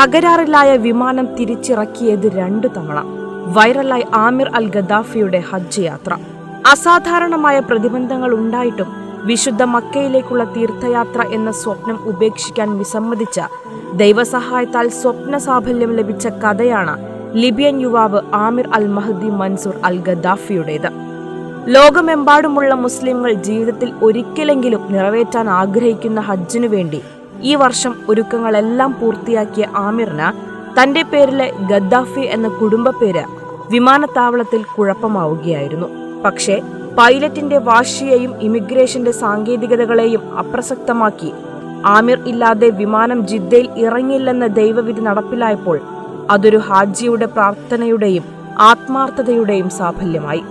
തകരാറിലായ വിമാനം തിരിച്ചിറക്കിയത് രണ്ടു തവണ. വൈറലായി ആമിർ അൽ ഗദാഫിയുടെ ഹജ്ജ് യാത്ര അസാധാരണമായ പ്രതിബന്ധങ്ങൾ ഉണ്ടായിട്ടും വിശുദ്ധ മക്കയിലേക്കുള്ള തീർത്ഥയാത്ര എന്ന സ്വപ്നം ഉപേക്ഷിക്കാൻ വിസമ്മതിച്ച ദൈവസഹായത്താൽ സ്വപ്ന സാഫല്യം ലഭിച്ച കഥയാണ് ലിബിയൻ യുവാവ് ആമിർ അൽ മഹദി മൻസൂർ അൽ ഗദ്ദാഫിയുടേത് ലോകമെമ്പാടുമുള്ള മുസ്ലിങ്ങൾ ജീവിതത്തിൽ ഒരിക്കലെങ്കിലും നിറവേറ്റാൻ ആഗ്രഹിക്കുന്ന ഹജ്ജിനു വേണ്ടി ഈ വർഷം ഒരുക്കങ്ങളെല്ലാം പൂർത്തിയാക്കിയ ആമിറിന് തന്റെ പേരിലെ ഗദ്ദാഫി എന്ന കുടുംബ പേര് വിമാനത്താവളത്തിൽ കുഴപ്പമാവുകയായിരുന്നു. പക്ഷേ പൈലറ്റിന്റെ വാശിയെയും ഇമിഗ്രേഷന്റെ സാങ്കേതികതകളെയും അപ്രസക്തമാക്കി ആമിർ ഇല്ലാതെ വിമാനം ജിദ്ദയിൽ ഇറങ്ങില്ലെന്ന ദൈവവിധി നടപ്പിലായപ്പോൾ അതൊരു ഹാജിയുടെ പ്രാർത്ഥനയുടെയും ആത്മാർത്ഥതയുടെയും സാഫല്യമായി.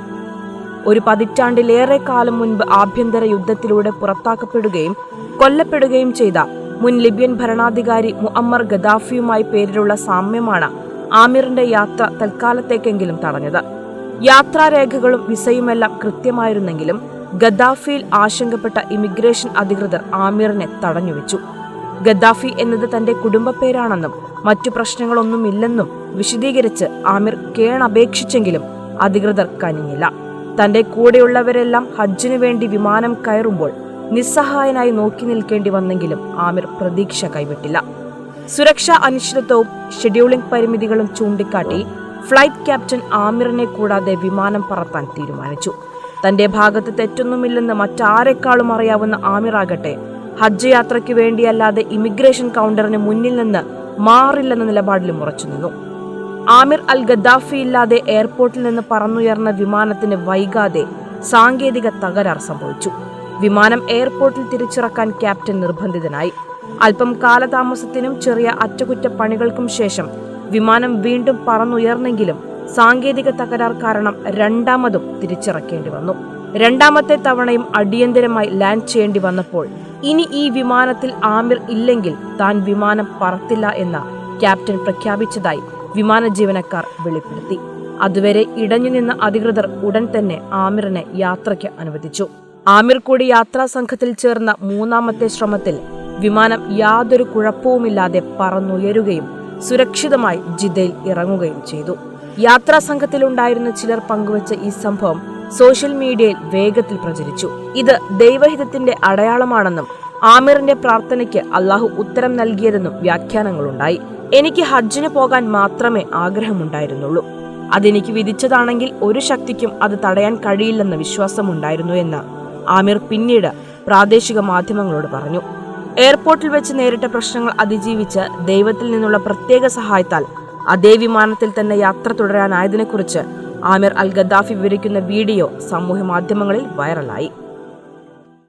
ഒരു പതിറ്റാണ്ടിലേറെ കാലം മുൻപ് ആഭ്യന്തര യുദ്ധത്തിലൂടെ പുറത്താക്കപ്പെടുകയും കൊല്ലപ്പെടുകയും ചെയ്ത മുൻ ലിബിയൻ ഭരണാധികാരി മുഅമ്മർ ഗദാഫിയുമായി പേരിലുള്ള സാമ്യമാണ് ആമിറിന്റെ യാത്ര തൽക്കാലത്തേക്കെങ്കിലും തടഞ്ഞത്. യാത്രാരേഖകളും വിസയുമെല്ലാം കൃത്യമായിരുന്നെങ്കിലും ഗദ്ദാഫിയിൽ ആശങ്കപ്പെട്ട ഇമിഗ്രേഷൻ അധികൃതർ ആമിറിനെ തടഞ്ഞുവെച്ചു. ഗദ്ദാഫി എന്നത് തന്റെ കുടുംബ പേരാണെന്നും മറ്റു പ്രശ്നങ്ങളൊന്നുമില്ലെന്നും വിശദീകരിച്ച് ആമിർ കേണപേക്ഷിച്ചെങ്കിലും അധികൃതർ കനിഞ്ഞില്ല. തന്റെ കൂടെയുള്ളവരെല്ലാം ഹജ്ജിനു വേണ്ടി വിമാനം കയറുമ്പോൾ നിസ്സഹായനായി നോക്കി നിൽക്കേണ്ടി വന്നെങ്കിലും ആമിർ പ്രതീക്ഷ കൈവിട്ടില്ല. സുരക്ഷാ അനിശ്ചിതത്വവും ഷെഡ്യൂളിംഗ് പരിമിതികളും ചൂണ്ടിക്കാട്ടി ഫ്ലൈറ്റ് ക്യാപ്റ്റൻ ആമിറിനെ കൂടാതെ വിമാനം പറത്താൻ തീരുമാനിച്ചു. തന്റെ ഭാഗത്ത് തെറ്റൊന്നുമില്ലെന്ന് മറ്റാരെക്കാളും അറിയാവുന്ന ആമിറാകട്ടെ ഹജ്ജ് യാത്രയ്ക്ക് വേണ്ടിയല്ലാതെ ഇമിഗ്രേഷൻ കൗണ്ടറിന് മുന്നിൽ നിന്ന് മാറില്ലെന്ന നിലപാടിലും ഉറച്ചുനിന്നു ആമിർ അൽ ഗദ്ദാഫി ഇല്ലാതെ എയർപോർട്ടിൽ നിന്ന് പറന്നുയർന്ന വിമാനത്തിന് വൈകാതെ സാങ്കേതിക തകരാർ സംഭവിച്ചു. വിമാനം എയർപോർട്ടിൽ തിരിച്ചിറക്കാൻ ക്യാപ്റ്റൻ നിർബന്ധിതനായി. അല്പം കാലതാമസത്തിനും ചെറിയ അറ്റകുറ്റപ്പണികൾക്കും ശേഷം വിമാനം വീണ്ടും പറന്നുയർന്നെങ്കിലും സാങ്കേതിക തകരാർ കാരണം രണ്ടാമതും തിരിച്ചിറക്കേണ്ടി വന്നു. രണ്ടാമത്തെ തവണയും അടിയന്തരമായി ലാൻഡ് ചെയ്യേണ്ടി വന്നപ്പോൾ ഇനി ഈ വിമാനത്തിൽ ആമിർ ഇല്ലെങ്കിൽ താൻ വിമാനം പറത്തില്ല എന്ന ക്യാപ്റ്റൻ പ്രഖ്യാപിച്ചതായി വിമാന ജീവനക്കാർ വെളിപ്പെടുത്തി. അതുവരെ ഇടഞ്ഞുനിന്ന അധികൃതർ ഉടൻ തന്നെ ആമിറിനെ യാത്രയ്ക്ക് അനുവദിച്ചു. ആമിർ കൂടി യാത്രാ സംഘത്തിൽ ചേർന്ന മൂന്നാമത്തെ ശ്രമത്തിൽ വിമാനം യാതൊരു കുഴപ്പവുമില്ലാതെ പറന്നുയരുകയും സുരക്ഷിതമായി ജിദ്ദയിൽ ഇറങ്ങുകയും ചെയ്തു. യാത്രാ സംഘത്തിലുണ്ടായിരുന്ന ചിലർ പങ്കുവച്ച ഈ സംഭവം സോഷ്യൽ മീഡിയയിൽ വേഗത്തിൽ പ്രചരിച്ചു. ഇത് ദൈവഹിതത്തിന്റെ അടയാളമാണെന്നും ആമിറിന്റെ പ്രാർത്ഥനയ്ക്ക് അള്ളാഹു ഉത്തരം നൽകിയതെന്നും വ്യാഖ്യാനങ്ങളുണ്ടായി. എനിക്ക് ഹജ്ജിന് പോകാൻ മാത്രമേ ആഗ്രഹമുണ്ടായിരുന്നുള്ളൂ. അതെനിക്ക് വിധിച്ചതാണെങ്കിൽ ഒരു ശക്തിക്കും അത് തടയാൻ കഴിയില്ലെന്ന വിശ്വാസമുണ്ടായിരുന്നു എന്ന് ആമിർ പിന്നീട് പ്രാദേശിക മാധ്യമങ്ങളോട് പറഞ്ഞു. എയർപോർട്ടിൽ വെച്ച് നേരിട്ട പ്രശ്നങ്ങൾ അതിജീവിച്ച് ദൈവത്തിൽ നിന്നുള്ള പ്രത്യേക സഹായത്താൽ അതേ വിമാനത്തിൽ തന്നെ യാത്ര തുടരാനായതിനെക്കുറിച്ച് ആമിർ അൽ ഗദ്ദാഫി വിവരിക്കുന്ന വീഡിയോ സമൂഹ മാധ്യമങ്ങളിൽ വൈറലായി.